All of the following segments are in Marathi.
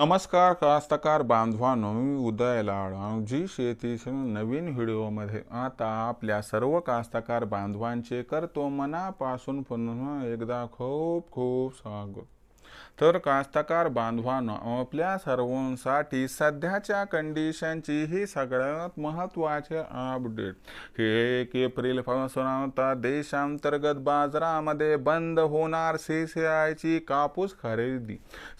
नमस्कार कास्तकार बांधवांनो मी उदय लाड जी शेतीच्या नवीन व्हिडिओमध्ये आता आपल्या सर्व कास्तकार बांधवांचे करतो मनापासून पुन्हा एकदा खूप खूप स्वागत. तर कास्तकार बांधवानं आपल्या सर्वांसाठी सध्याच्या कंडिशनची ही सगळ्यात महत्त्वाचे अपडेट हे एक एप्रिलपासून आता देशांतर्गत बाजारामध्ये बंद होणार सी कापूस खरेदी.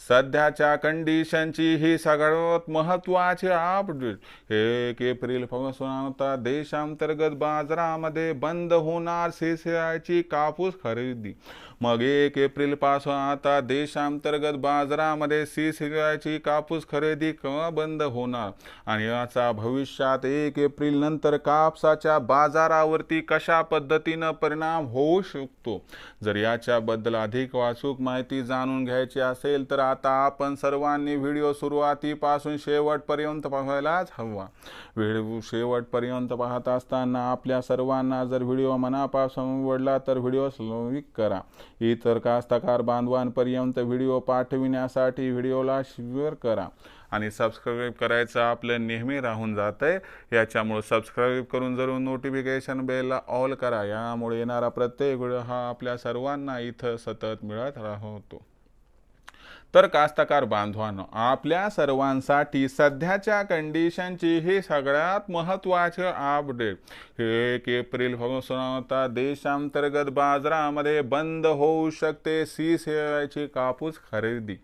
सध्याच्या कंडिशनची ही सगळ्यात महत्त्वाचे अपडेट हे एक एप्रिलपासून आता देशांतर्गत बाजारामध्ये बंद होणार सी कापूस खरेदी. मग एक एप्रिलपासून आता देशांतर्गत बाजारामध्ये सी ची कापूस खरेदी केव्हा बंद होणार? आणि याचा भविष्यात एक एप्रिल नंतर कापसाच्या बाजारावरती कशा पद्धतीनं परिणाम होऊ शकतो? जर याच्याबद्दल अधिक वाचूक माहिती जाणून घ्यायची असेल तर आता आपण सर्वांनी व्हिडिओ सुरुवातीपासून शेवटपर्यंत पाहायलाच हवा. व्हिडिओ शेवटपर्यंत पाहत असताना आपल्या सर्वांना जर व्हिडिओ मनापासून आवडला तर व्हिडिओ स्लोविक करा. इतर कास्तकार बांधवांपर्यंत व्हिडिओ पाठविण्यासाठी व्हिडिओला शेअर करा आणि सबस्क्राईब करायचं आपलं नेहमी राहून जात आहे याच्यामुळं सबस्क्राईब करून जरूर नोटिफिकेशन बेलला ऑल करा. यामुळे येणारा प्रत्येक व्हिडिओ हा आपल्या सर्वांना इथं सतत मिळत राहतो. तर कास्तकार बांधवांनो आपल्या सर्वांसाठी सध्याच्या कंडिशनची ही सगळ्यात महत्त्वाचे अपडेट हे एक एप्रिलपासून आता देशांतर्गत बाजारामध्ये बंद होऊ शकते सी सेवाची कापूस खरेदी.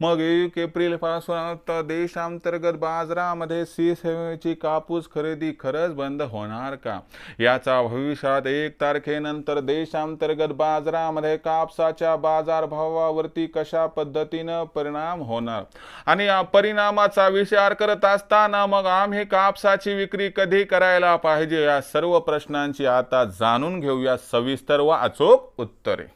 मग एक एप्रिलपासून आता देशांतर्गत बाजारामध्ये सी सेवेची कापूस खरेदी खरंच बंद होणार का? याचा भविष्यात एक तारखेनंतर देशांतर्गत बाजारामध्ये कापसाच्या बाजारभावावरती कशा पद्धतीनं परिणाम होणार. आणि या परिणामाचा विचार करत असताना मग आम्ही कापसाची विक्री कधी करायला पाहिजे? या सर्व प्रश्नांची आता जाणून घेऊया सविस्तर व अचूक उत्तरे.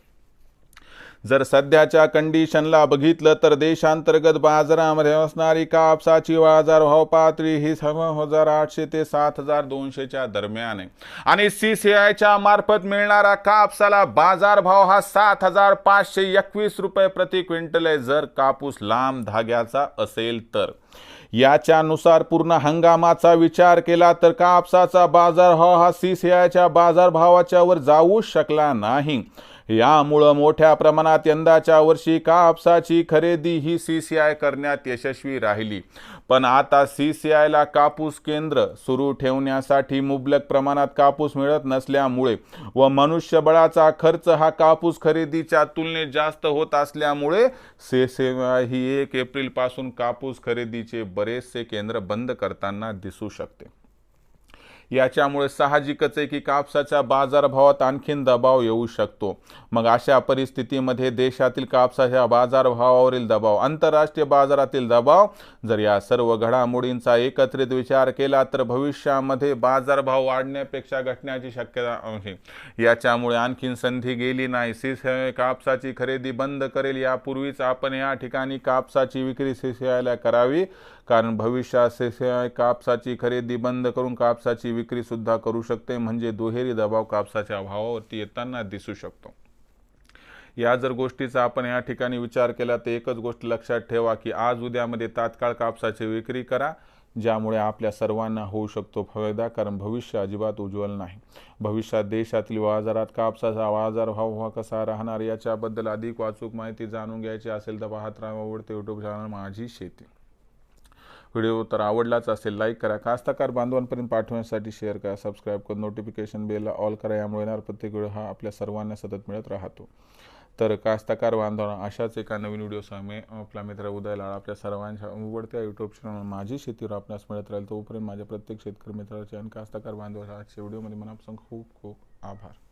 जर सध्याच्या कंडिशनला बघितलं तर देशांतर्गत बाजारामध्ये असणारी कापसाची बाजारभाव पातळी ही सहा हजार आठशे ते सात हजार दोनशेच्या दरम्यान आहे. आणि सी सी आयच्या मार्फत मिळणारा कापसाला बाजारभाव हा सात हजार पाचशे एकवीस रुपये प्रति क्विंटल आहे. जर कापूस लांब धाग्याचा असेल तर. याच्यानुसार पूर्ण हंगामाचा विचार केला तर कापसाचा बाजारभाव हा सी सी आयच्या बाजारभावाच्या वर जाऊ शकला नाही. यामुळं मोठ्या प्रमाणात यंदाच्या वर्षी कापसाची खरेदी ही सी सी आय करण्यात यशस्वी राहिली. पण आता सी सी आयला कापूस केंद्र सुरू ठेवण्यासाठी मुबलक प्रमाणात कापूस मिळत नसल्यामुळे व मनुष्यबळाचा खर्च हा कापूस खरेदीच्या तुलनेत जास्त होत असल्यामुळे सी सी आय ही एक एप्रिलपासून कापूस खरेदीचे बरेचसे केंद्र बंद करताना दिसू शकते. याच्यामुळे साहजिकच आहे की कापसाच्या बाजारभावात आणखीन दबाव येऊ शकतो. मग अशा परिस्थितीमध्ये देशातील कापसाच्या बाजारभावावरील दबाव आंतरराष्ट्रीय बाजारातील दबाव जर या सर्व घडामोडींचा एकत्रित विचार केला तर भविष्यामध्ये बाजारभाव वाढण्यापेक्षा घटण्याची शक्यता आहे. याच्यामुळे आणखीन संधी गेली नाही. सीसीआय कापसाची खरेदी बंद करेल यापूर्वीच आपण या ठिकाणी कापसाची विक्री सीसीआयला करावी. कारण भविष्यात सीसीआय कापसाची खरेदी बंद करून कापसाची विक्रीसुद्धा करू शकते म्हणजे दुहेरी दबाव कापसाच्या भावावरती येताना दिसू शकतो. या जर गोष्टीचा आपण या ठिकाणी विचार केला तर एकच गोष्ट लक्षात ठेवा की आज उद्यामध्ये तात्काळ कापसाची विक्री करा ज्यामुळे आपल्या सर्वांना होऊ शकतो फायदा कारण भविष्य अजिबात उज्ज्वल नाही. भविष्यात देशातील बाजारात कापसाचा बाजारभाव हा कसा राहणार याच्याबद्दल अधिक वाचूक माहिती जाणून घ्यायची असेल तर पाहत राहा आवडते यूट्यूब चॅनल माझी शेती. व्हिडिओ तर आवडलाच असेल लाईक करा. कास्तकार बांधवांपर्यंत पाठवण्यासाठी शेअर करा सबस्क्राईब करा नोटिफिकेशन बेलला ऑल करा. यामुळे येणार प्रत्येक व्हिडिओ हा आपल्या सर्वांना सतत मिळत राहतो. तर कास्तकार बांधवांना अशाच एका नवीन व्हिडिओसह मी आपला मित्र उदय लाड आपल्या सर्वांच्या उघडत्या यूट्यूब चॅनल माझी शेतीवर आपल्यास मिळत राहील. तोपर्यंत माझ्या प्रत्येक शेतकरी मित्राचे आणि कास्तकार बांधवाच्या आजच्या व्हिडिओमध्ये मनापासून खूप खूप आभार.